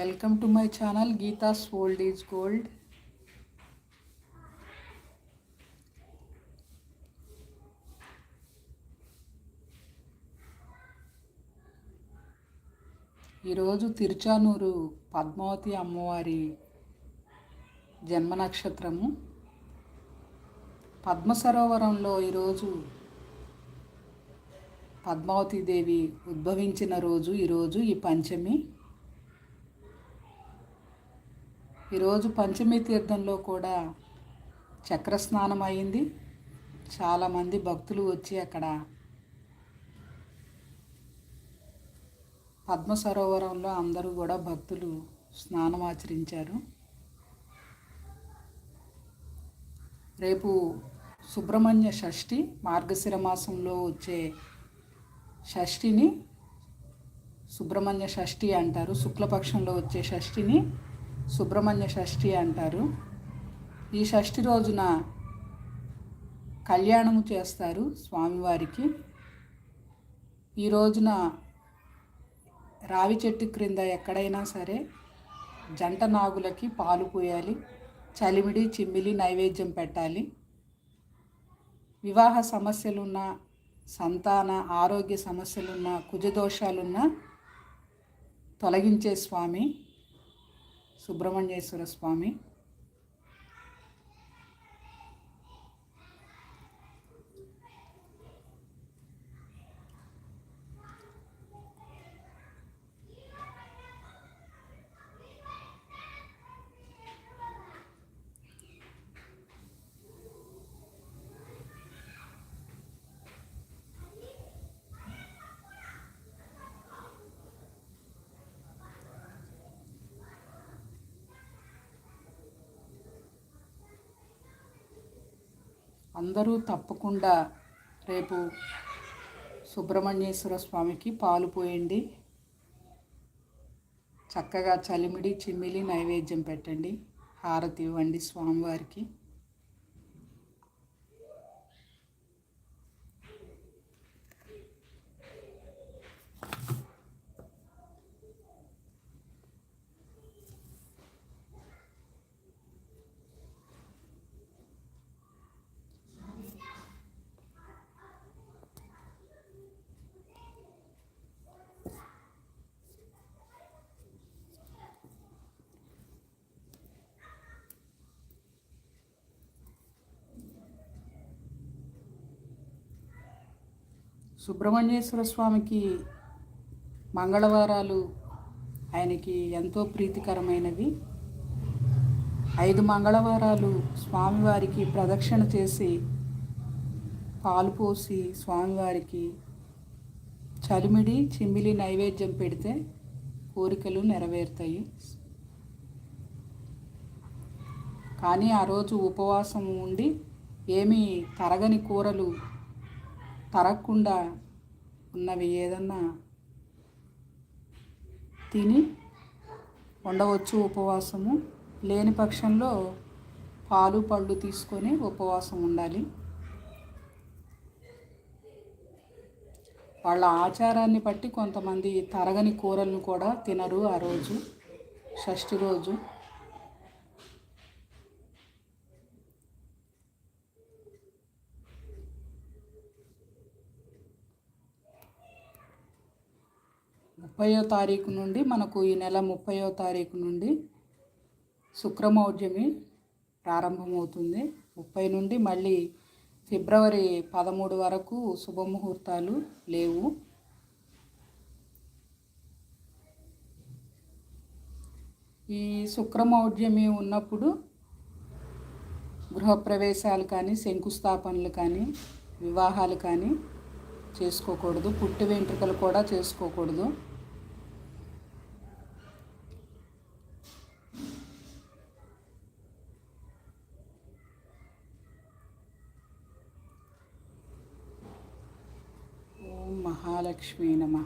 Welcome to my channel Geetha's old is gold ఈరోజు తిరుచానూరు పద్మావతి అమ్మవారి జన్మ నక్షత్రము పద్మ సరోవరంలో ఈరోజు పద్మావతి దేవి ఉద్భవించిన రోజు ఈరోజు ఈ పంచమి. ఈరోజు పంచమి తీర్థంలో కూడా చక్ర స్నానం అయింది చాలామంది భక్తులు వచ్చి అక్కడ పద్మ సరోవరంలో అందరూ కూడా భక్తులు స్నానం ఆచరించారు. రేపు సుబ్రహ్మణ్య షష్ఠి మార్గశిర మాసంలో వచ్చే షష్ఠిని సుబ్రహ్మణ్య షష్ఠి అంటారు. శుక్లపక్షంలో వచ్చే షష్ఠిని సుబ్రహ్మణ్య షష్ఠి అంటారు. ఈ షష్ఠి రోజున కళ్యాణము చేస్తారు స్వామివారికి. ఈ రోజున రావి చెట్టు క్రింద ఎక్కడైనా సరే జంట నాగులకి పాలు పోయాలి చలిమిడి చిమ్మిలి నైవేద్యం పెట్టాలి. వివాహ సమస్యలున్న సంతాన ఆరోగ్య సమస్యలున్న కుజదోషాలున్న తొలగించే స్వామి. సుబ్రహ్మణ్యేశ్వర స్వామి అందరూ తప్పకుండా రేపు సుబ్రహ్మణ్యేశ్వర స్వామికి పాలు పోయండి. చక్కగా చలిమిడి చిమ్మిలి నైవేద్యం పెట్టండి. హారతి ఇవ్వండి స్వామివారికి. సుబ్రహ్మణ్యేశ్వర స్వామికి మంగళవారాలు ఆయనకి ఎంతో ప్రీతికరమైనవి. ఐదు మంగళవారాలు స్వామివారికి ప్రదక్షిణ చేసి పాలు పోసి స్వామివారికి చలిమిడి చిమ్మిలి నైవేద్యం పెడితే కోరికలు నెరవేరుతాయి. కానీ ఆ రోజు ఉపవాసం ఉండి ఏమీ తరగని కూరలు తరగకుండా ఉన్నవి ఏదన్నా తిని ఉండవచ్చు ఉపవాసము. లేని పక్షంలో పాలు పళ్ళు తీసుకొని ఉపవాసం ఉండాలి. వాళ్ళ ఆచారాన్ని బట్టి కొంతమంది తరగని కూరలను కూడా తినరు ఆ రోజు. షష్ఠి రోజు. ముప్పయో తారీఖు నుండి మనకు ఈ నెల ముప్పయో తారీఖు నుండి శుక్రమౌర్జమి ప్రారంభమవుతుంది. ముప్పై నుండి మళ్ళీ ఫిబ్రవరి పదమూడు వరకు శుభముహూర్తాలు లేవు. ఈ శుక్రమౌఢ్యమి ఉన్నప్పుడు గృహప్రవేశాలు కానీ శంకుస్థాపనలు కానీ వివాహాలు కానీ చేసుకోకూడదు. పుట్టి వెంట్రుకలు కూడా చేసుకోకూడదు. మహాలక్ష్మీ నమ.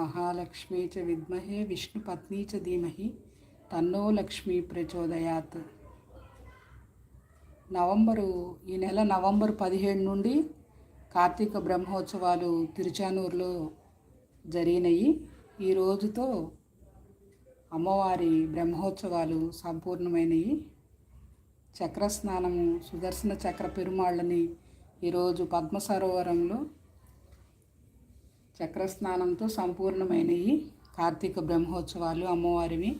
మహాలక్ష్మీ చ విద్మహే విష్ణుపత్ని చ ధీమహి తన్నో లక్ష్మీ ప్రచోదయాత్. నవంబరు ఈ నెల నవంబర్ పదిహేడు నుండి కార్తీక బ్రహ్మోత్సవాలు తిరుచానూరులో జరిగినాయి. ఈ రోజుతో అమ్మవారి బ్రహ్మోత్సవాలు సంపూర్ణమైనవి చక్రస్నానము సుదర్శన చక్ర పెరుమాళ్ళని ఈరోజు పద్మ సరోవరంలో చక్ర స్నానంతో సంపూర్ణమైనవి కార్తీక బ్రహ్మోత్సవాలు అమ్మవారివి.